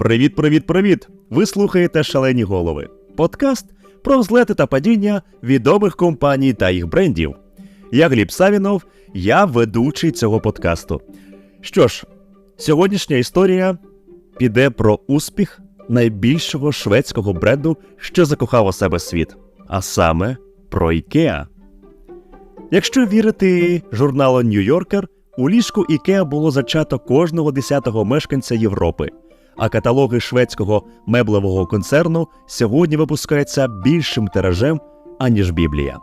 Привіт, привіт, привіт! Ви слухаєте Шалені голови. Подкаст про взлети та падіння відомих компаній та їх брендів. Я Гліб Савінов, я ведучий цього подкасту. Що ж, сьогоднішня історія піде про успіх найбільшого шведського бренду, що закохав у себе світ, а саме про IKEA. Якщо вірити журналу Нью-Йоркер, у ліжку IKEA було зачато кожного десятого мешканця Європи, а каталоги шведського меблевого концерну сьогодні випускаються більшим тиражем, аніж Біблія.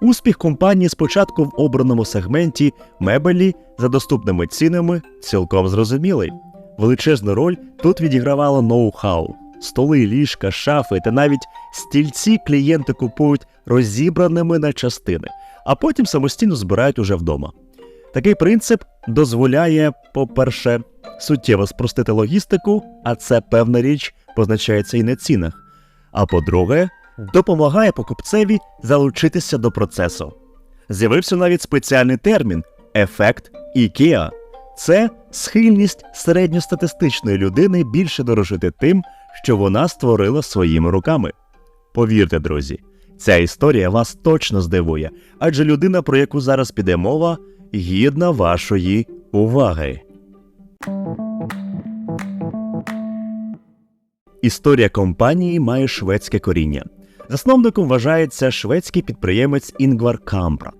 Успіх компанії спочатку в обраному сегменті мебелі за доступними цінами цілком зрозумілий. Величезну роль тут відігравало ноу-хау. Столи, ліжка, шафи та навіть стільці клієнти купують розібраними на частини, а потім самостійно збирають уже вдома. Такий принцип дозволяє, по-перше, суттєво спростити логістику, а це певна річ позначається і на цінах. А по-друге, допомагає покупцеві залучитися до процесу. З'явився навіть спеціальний термін ефект IKEA. Це схильність середньостатистичної людини більше дорожити тим, що вона створила своїми руками. Повірте, друзі, ця історія вас точно здивує, адже людина, про яку зараз піде мова, гідна вашої уваги. Історія компанії має шведське коріння. Засновником вважається шведський підприємець Інгвар Кампрат.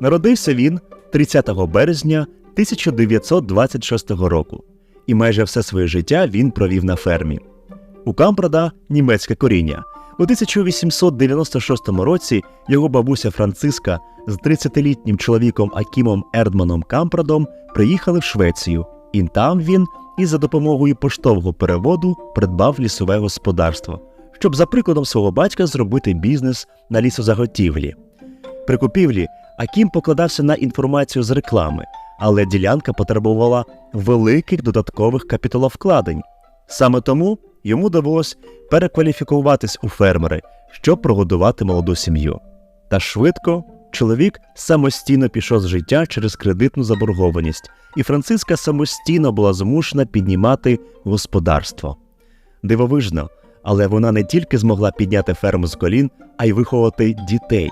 Народився він 30 березня 1926 року, і майже все своє життя він провів на фермі. У Кампрада німецьке коріння. У 1896 році його бабуся Франциска з 30-літнім чоловіком Акімом Ердманом Кампрадом приїхали в Швецію, і там він із за допомогою поштового переводу придбав лісове господарство, щоб за прикладом свого батька зробити бізнес на лісозаготівлі. При купівлі Акім покладався на інформацію з реклами, але ділянка потребувала великих додаткових капіталовкладень. Саме тому йому довелось перекваліфікуватись у фермери, щоб прогодувати молоду сім'ю. Та швидко чоловік самостійно пішов з життя через кредитну заборгованість, і Франциска самостійно була змушена піднімати господарство. Дивовижно, але вона не тільки змогла підняти ферму з колін, а й виховати дітей.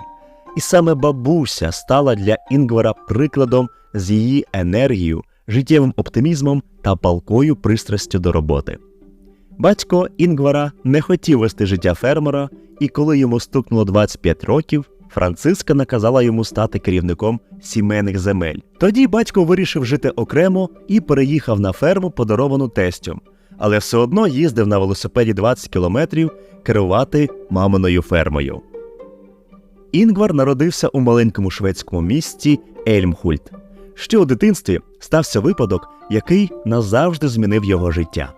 І саме бабуся стала для Інгвара прикладом з її енергією, життєвим оптимізмом та палкою пристрастю до роботи. Батько Інгвара не хотів вести життя фермера, і коли йому стукнуло 25 років, Франциска наказала йому стати керівником сімейних земель. Тоді батько вирішив жити окремо і переїхав на ферму, подаровану тестю, але все одно їздив на велосипеді 20 кілометрів керувати маминою фермою. Інгвар народився у маленькому шведському місті Ельмхульт. Ще у дитинстві стався випадок, який назавжди змінив його життя.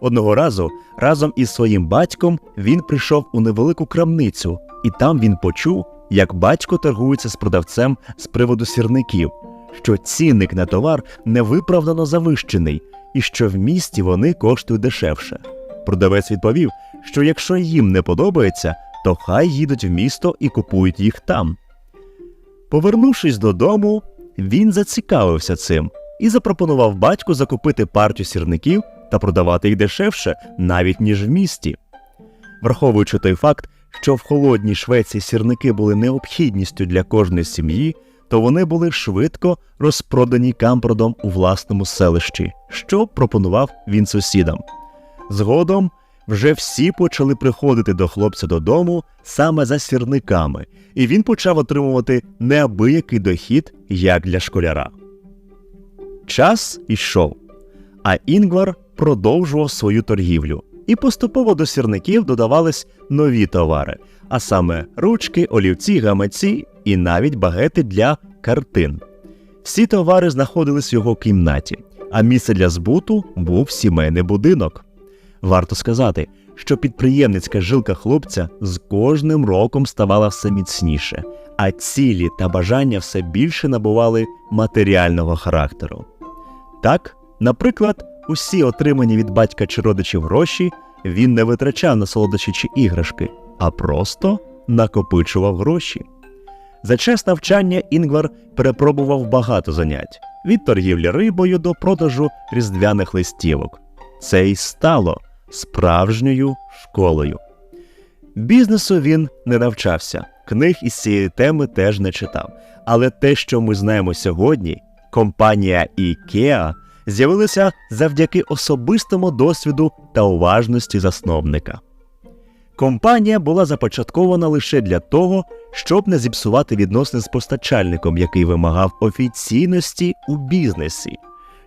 Одного разу разом із своїм батьком він прийшов у невелику крамницю, і там він почув, як батько торгується з продавцем з приводу сірників, що цінник на товар невиправдано завищений і що в місті вони коштують дешевше. Продавець відповів, що якщо їм не подобається, то хай їдуть в місто і купують їх там. Повернувшись додому, він зацікавився цим і запропонував батьку закупити партію сірників та продавати їх дешевше, навіть ніж в місті. Враховуючи той факт, що в холодній Швеції сірники були необхідністю для кожної сім'ї, то вони були швидко розпродані кампродом у власному селищі, що пропонував він сусідам. Згодом вже всі почали приходити до хлопця додому саме за сірниками, і він почав отримувати неабиякий дохід як для школяра. Час ішов, а Інгвар продовжував свою торгівлю, і поступово до сірників додавались нові товари, а саме ручки, олівці, гаманці і навіть багети для картин. Всі товари знаходились в його кімнаті, а місце для збуту був сімейний будинок. Варто сказати, що підприємницька жилка хлопця з кожним роком ставала все міцніше, а цілі та бажання все більше набували матеріального характеру. Так, наприклад, усі отримані від батька чи родичів гроші він не витрачав на солодощі чи іграшки, а просто накопичував гроші. За час навчання Інгвар перепробував багато занять від торгівлі рибою до продажу різдвяних листівок. Це й стало справжньою школою. Бізнесу він не навчався, книг із цієї теми теж не читав. Але те, що ми знаємо сьогодні, компанія IKEA з'явилася завдяки особистому досвіду та уважності засновника. Компанія була започаткована лише для того, щоб не зіпсувати відносини з постачальником, який вимагав офіційності у бізнесі.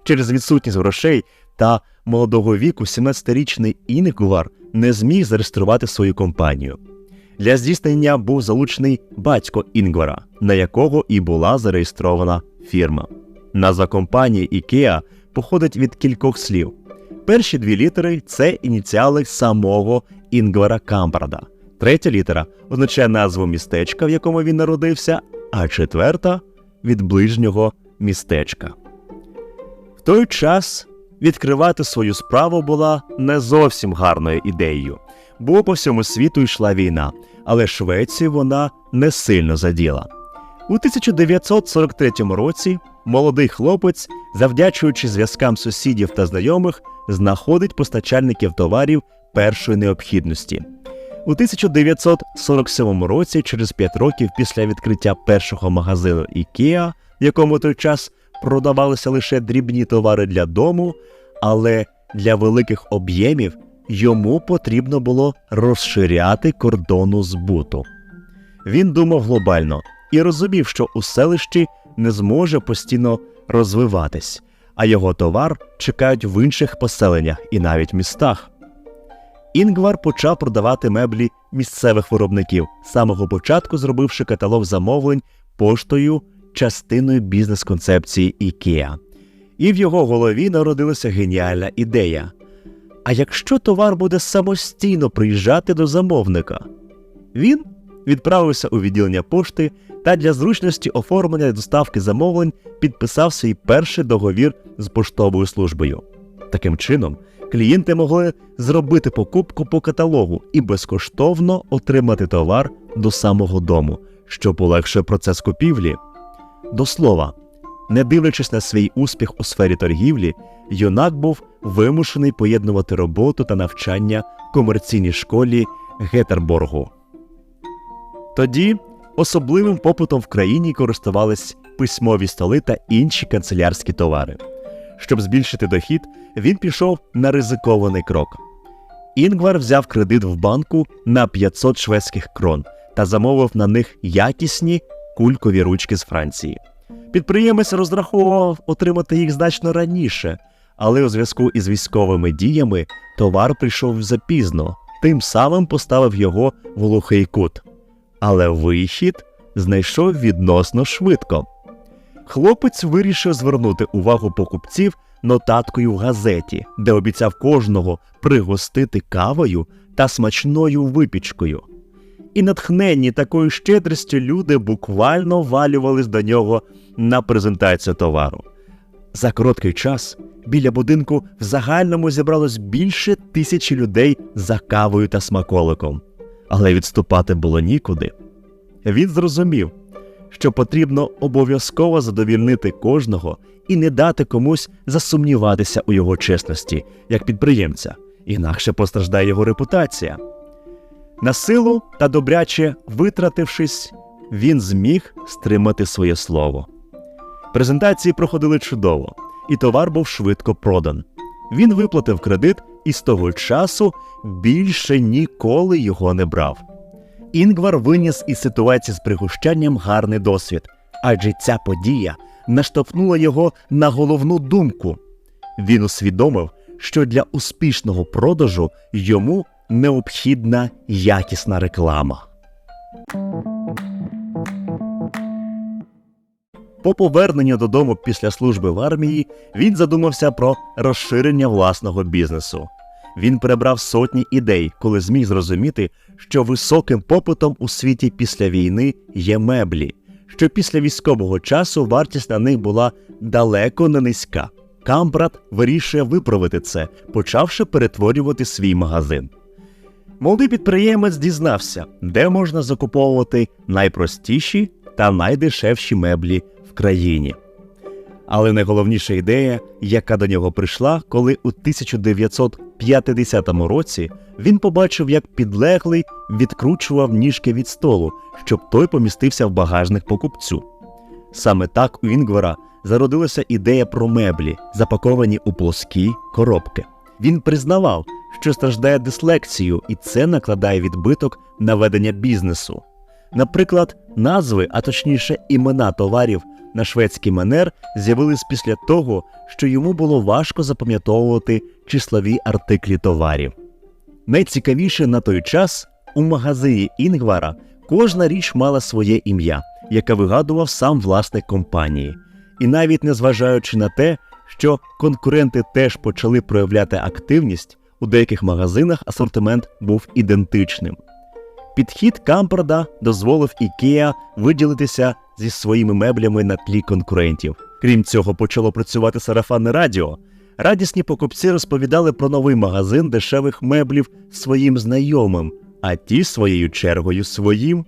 Через відсутність грошей та молодого віку 17-річний Інгвар не зміг зареєструвати свою компанію. Для здійснення був залучений батько Інгвара, на якого і була зареєстрована фірма. Назва компанії IKEA походить від кількох слів. Перші дві літери це ініціали самого Інгвара Кампрада. Третя літера означає назву містечка, в якому він народився, а четверта від ближнього містечка. В той час відкривати свою справу була не зовсім гарною ідеєю, бо по всьому світу йшла війна, але Швецію вона не сильно заділа. У 1943 році молодий хлопець, завдячуючи зв'язкам сусідів та знайомих, знаходить постачальників товарів першої необхідності. У 1947 році, через 5 років після відкриття першого магазину IKEA, в якому той час продавалися лише дрібні товари для дому, але для великих об'ємів йому потрібно було розширяти кордону збуту. Він думав глобально і розумів, що у селищі не зможе постійно розвиватись, а його товар чекають в інших поселеннях і навіть містах. Інгвар почав продавати меблі місцевих виробників, з самого початку зробивши каталог замовлень поштою частиною бізнес-концепції IKEA. І в його голові народилася геніальна ідея. А якщо товар буде самостійно приїжджати до замовника? Він відправився у відділення пошти та для зручності оформлення доставки замовлень підписав свій перший договір з поштовою службою. Таким чином, клієнти могли зробити покупку по каталогу і безкоштовно отримати товар до самого дому, що полегшує процес купівлі. До слова, не дивлячись на свій успіх у сфері торгівлі, юнак був вимушений поєднувати роботу та навчання в комерційній школі Гетерборгу. Тоді особливим попитом в країні користувались письмові столи та інші канцелярські товари. Щоб збільшити дохід, він пішов на ризикований крок. Інгвар взяв кредит в банку на 500 шведських крон та замовив на них якісні кулькові ручки з Франції. Підприємець розраховував отримати їх значно раніше, але у зв'язку із військовими діями товар прийшов запізно, тим самим поставив його в глухий кут. Але вихід знайшов відносно швидко. Хлопець вирішив звернути увагу покупців нотаткою в газеті, де обіцяв кожного пригостити кавою та смачною випічкою. І натхненні такою щедрістю люди буквально валювались до нього на презентацію товару. За короткий час біля будинку в загальному зібралось більше тисячі людей за кавою та смаколиком, але відступати було нікуди. Він зрозумів, що потрібно обов'язково задовільнити кожного і не дати комусь засумніватися у його чесності як підприємця, інакше постраждає його репутація. На силу та добряче витратившись, він зміг стримати своє слово. Презентації проходили чудово, і товар був швидко продан. Він виплатив кредит і з того часу більше ніколи його не брав. Інгвар виніс із ситуації з пригощанням гарний досвід, адже ця подія наштовхнула його на головну думку. Він усвідомив, що для успішного продажу йому необхідна якісна реклама. По поверненню додому після служби в армії він задумався про розширення власного бізнесу. Він перебрав сотні ідей, коли зміг зрозуміти, що високим попитом у світі після війни є меблі, що після військового часу вартість на них була далеко не низька. Кампрат вирішує виправити це, почавши перетворювати свій магазин. Молодий підприємець дізнався, де можна закуповувати найпростіші та найдешевші меблі в країні. Але найголовніша ідея, яка до нього прийшла, коли у 1950 році він побачив, як підлеглий відкручував ніжки від столу, щоб той помістився в багажник покупцю. Саме так у Інгвара зародилася ідея про меблі, запаковані у плоскі коробки. Він признавав, що страждає дислексією, і це накладає відбиток на ведення бізнесу. Наприклад, назви, а точніше імена товарів на шведський манер з'явились після того, що йому було важко запам'ятовувати числові артиклі товарів. Найцікавіше на той час у магазині Інгвара кожна річ мала своє ім'я, яке вигадував сам власник компанії. І навіть незважаючи на те, що конкуренти теж почали проявляти активність, у деяких магазинах асортимент був ідентичним. Підхід Кампарда дозволив Ікеа виділитися зі своїми меблями на тлі конкурентів. Крім цього, почало працювати сарафанне радіо. Радісні покупці розповідали про новий магазин дешевих меблів своїм знайомим, а ті своєю чергою своїм.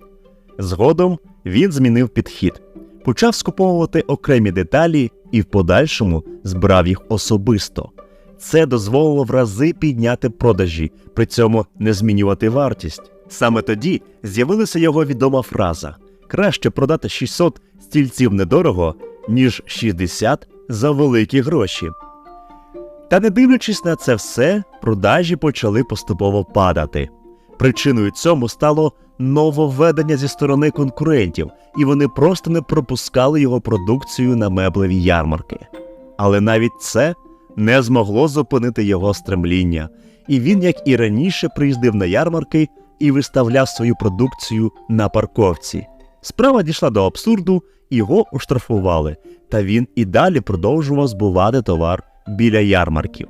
Згодом він змінив підхід, почав скуповувати окремі деталі і в подальшому збирав їх особисто. Це дозволило в рази підняти продажі, при цьому не змінювати вартість. Саме тоді з'явилася його відома фраза: краще продати 600 стільців недорого, ніж 60 за великі гроші. Та не дивлячись на це все, продажі почали поступово падати. Причиною цьому стало нововведення зі сторони конкурентів, і вони просто не пропускали його продукцію на меблеві ярмарки. Але навіть це не змогло зупинити його стремління, і він, як і раніше, приїздив на ярмарки і виставляв свою продукцію на парковці. Справа дійшла до абсурду, його оштрафували, та він і далі продовжував збувати товар біля ярмарків.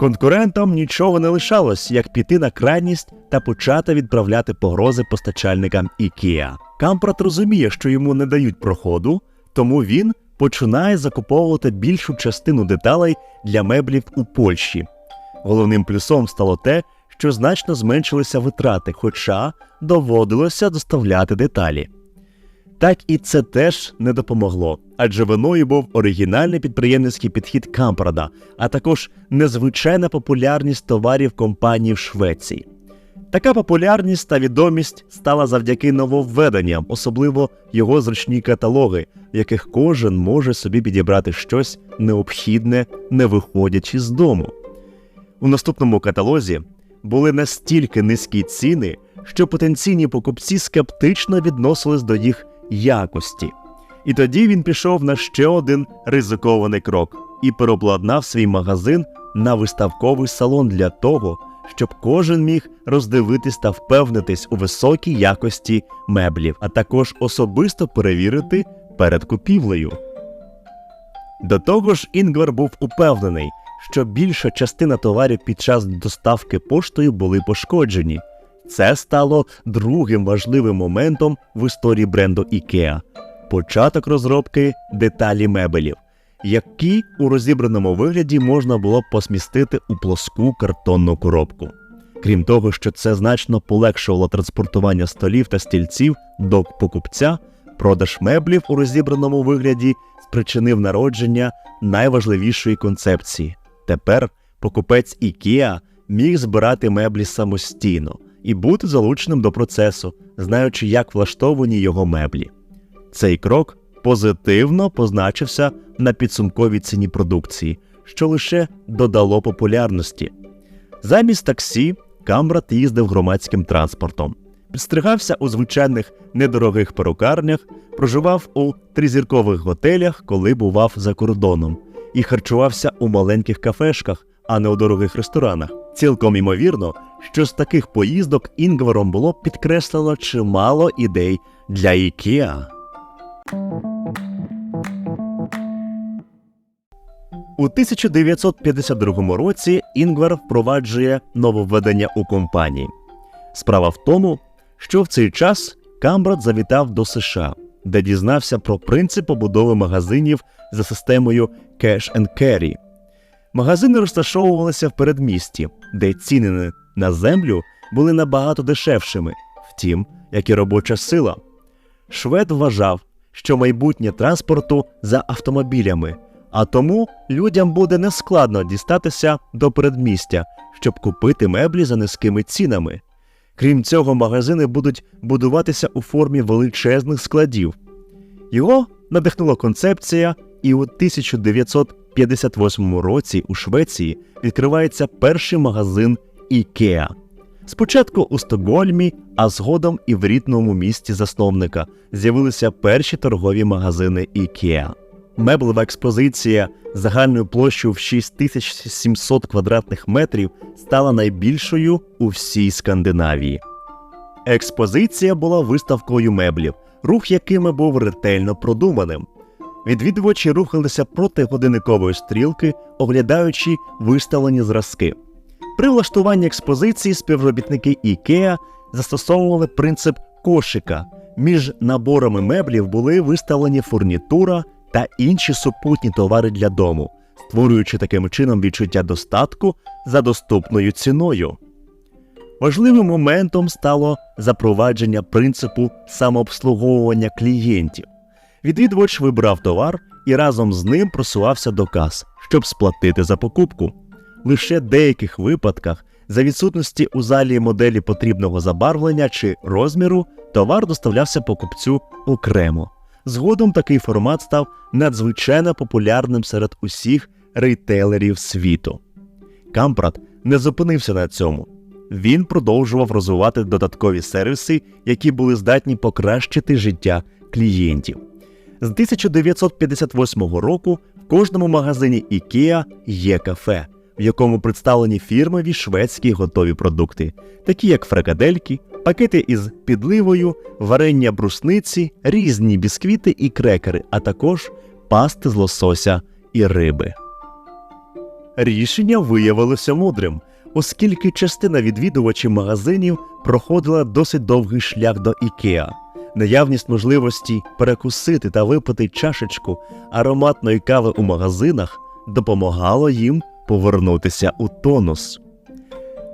Конкурентам нічого не лишалось, як піти на крайність та почати відправляти погрози постачальникам IKEA. Кампрат розуміє, що йому не дають проходу, тому він починає закуповувати більшу частину деталей для меблів у Польщі. Головним плюсом стало те, що значно зменшилися витрати, хоча доводилося доставляти деталі. Так і це теж не допомогло, адже виною був оригінальний підприємницький підхід Кампрада, а також незвичайна популярність товарів компанії в Швеції. Така популярність та відомість стала завдяки нововведенням, особливо його зручні каталоги, в яких кожен може собі підібрати щось необхідне, не виходячи з дому. У наступному каталозі були настільки низькі ціни, що потенційні покупці скептично відносились до їх якості. І тоді він пішов на ще один ризикований крок і переобладнав свій магазин на виставковий салон для того, щоб кожен міг роздивитись та впевнитись у високій якості меблів, а також особисто перевірити перед купівлею. До того ж, Інгвар був упевнений, що більша частина товарів під час доставки поштою були пошкоджені. Це стало другим важливим моментом в історії бренду IKEA – початок розробки деталі мебелів, які у розібраному вигляді можна було посмістити у плоску картонну коробку. Крім того, що це значно полегшувало транспортування столів та стільців до покупця, продаж меблів у розібраному вигляді спричинив народження найважливішої концепції. Тепер покупець IKEA міг збирати меблі самостійно і бути залученим до процесу, знаючи, як влаштовані його меблі. Цей крок позитивно позначився на підсумковій ціні продукції, що лише додало популярності. Замість таксі Камрат їздив громадським транспортом, підстригався у звичайних недорогих перукарнях, проживав у тризіркових готелях, коли бував за кордоном, і харчувався у маленьких кафешках, а не у дорогих ресторанах. Цілком імовірно, що з таких поїздок Інгваром було підкреслено чимало ідей для IKEA. У 1952 році Інгвар впроваджує нововведення у компанії. Справа в тому, що в цей час Камбрат завітав до США, де дізнався про принцип побудови магазинів за системою Cash and Carry. Магазини розташовувалися в передмісті, де ціни на землю були набагато дешевшими, втім, як і робоча сила. Швед вважав, що майбутнє транспорту за автомобілями, а тому людям буде нескладно дістатися до передмістя, щоб купити меблі за низькими цінами. Крім цього, магазини будуть будуватися у формі величезних складів. Його надихнула концепція, і у 1958 році у Швеції відкривається перший магазин IKEA. Спочатку у Стокгольмі, а згодом і в рідному місті засновника з'явилися перші торгові магазини IKEA. Меблева експозиція загальною площею в 6700 квадратних метрів стала найбільшою у всій Скандинавії. Експозиція була виставкою меблів, рух якими був ретельно продуманим. Відвідувачі рухалися проти годинникової стрілки, оглядаючи виставлені зразки. При влаштуванні експозиції співробітники IKEA застосовували принцип кошика. Між наборами меблів були виставлені фурнітура та інші супутні товари для дому, створюючи таким чином відчуття достатку за доступною ціною. Важливим моментом стало запровадження принципу самообслуговування клієнтів. Відвідувач вибрав товар і разом з ним просувався до кас, щоб сплатити за покупку. Лише в деяких випадках, за відсутності у залі моделі потрібного забарвлення чи розміру, товар доставлявся покупцю окремо. Згодом такий формат став надзвичайно популярним серед усіх рейтейлерів світу. Кампрат не зупинився на цьому. Він продовжував розвивати додаткові сервіси, які були здатні покращити життя клієнтів. З 1958 року в кожному магазині IKEA є кафе, в якому представлені фірмові шведські готові продукти, такі як фрикадельки, пакети із підливою, варення брусниці, різні бісквіти і крекери, а також пасти з лосося і риби. Рішення виявилося мудрим, оскільки частина відвідувачів магазинів проходила досить довгий шлях до IKEA. Наявність можливості перекусити та випити чашечку ароматної кави у магазинах допомагало їм повернутися у тонус.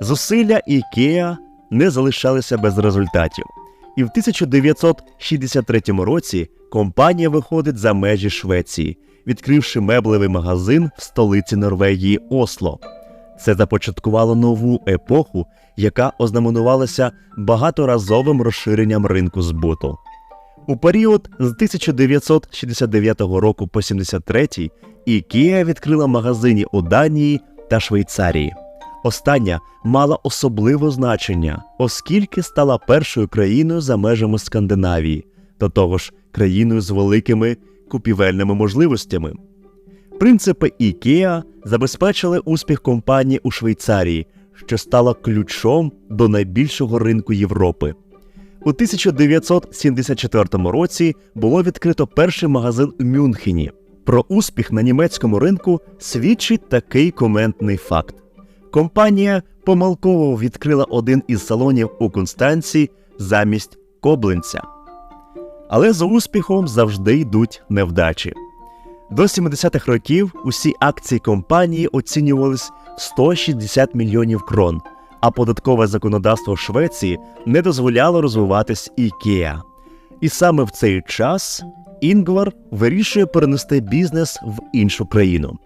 Зусилля IKEA не залишалися без результатів, і в 1963 році компанія виходить за межі Швеції, відкривши меблевий магазин в столиці Норвегії Осло. Це започаткувало нову епоху, яка ознаменувалася багаторазовим розширенням ринку збуту. У період з 1969 року по 73 IKEA відкрила магазині у Данії та Швейцарії. Остання мала особливе значення, оскільки стала першою країною за межами Скандинавії, до того ж країною з великими купівельними можливостями. Принципи IKEA забезпечили успіх компанії у Швейцарії, що стала ключом до найбільшого ринку Європи. У 1974 році було відкрито перший магазин у Мюнхені. Про успіх на німецькому ринку свідчить такий коментний факт. Компанія помилково відкрила один із салонів у Констанції замість Коблинця. Але за успіхом завжди йдуть невдачі. До 70-х років усі акції компанії оцінювались 160 мільйонів крон, а податкове законодавство Швеції не дозволяло розвиватись IKEA. І саме в цей час Інгвар вирішує перенести бізнес в іншу країну.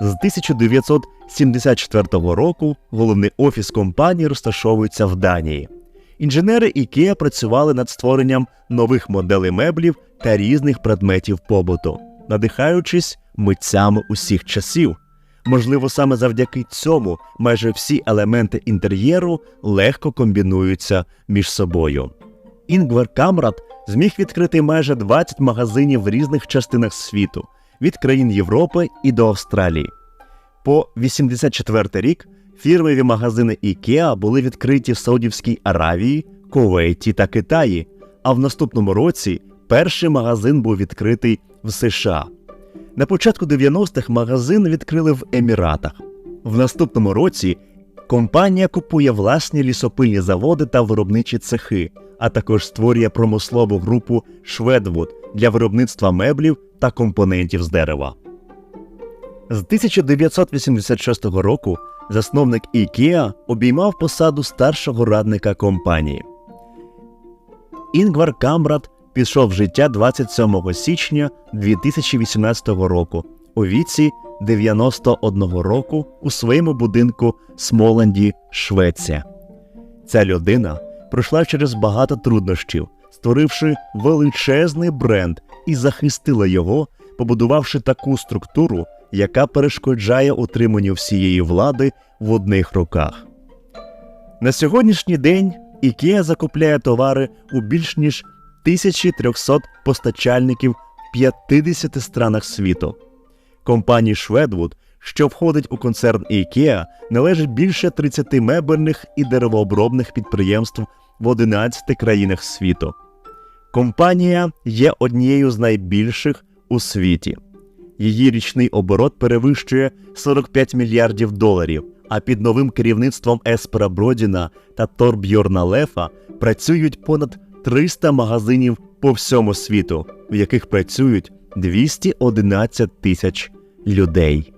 З 1974 року головний офіс компанії розташовується в Данії. Інженери IKEA працювали над створенням нових моделей меблів та різних предметів побуту, надихаючись митцями усіх часів. Можливо, саме завдяки цьому майже всі елементи інтер'єру легко комбінуються між собою. Інгвар Камрад зміг відкрити майже 20 магазинів в різних частинах світу від країн Європи і до Австралії. По 84 рік фірмові магазини IKEA були відкриті в Саудівській Аравії, Кувейті та Китаї, а в наступному році перший магазин був відкритий в США. На початку 90-х магазин відкрили в Еміратах. В наступному році компанія купує власні лісопильні заводи та виробничі цехи, а також створює промислову групу Шведвуд для виробництва меблів та компонентів з дерева. З 1986 року засновник IKEA обіймав посаду старшого радника компанії. Інгвар Камрад пішов в життя 27 січня 2018 року у віці 91 року у своєму будинку Смоленді, Швеція. Ця людина пройшла через багато труднощів, створивши величезний бренд і захистила його, побудувавши таку структуру, яка перешкоджає утриманню всієї влади в одних руках. На сьогоднішній день IKEA закупляє товари у більш ніж 1300 постачальників в 50 странах світу. Компанії Шведвуд, що входить у концерн IKEA, належить більше 30 мебельних і деревообробних підприємств в 11 країнах світу. Компанія є однією з найбільших у світі. Її річний оборот перевищує 45 мільярдів доларів. А під новим керівництвом Еспера Бродіна та Торбьорна Лефа працюють понад 300 магазинів по всьому світу, в яких працюють 211 тисяч людей.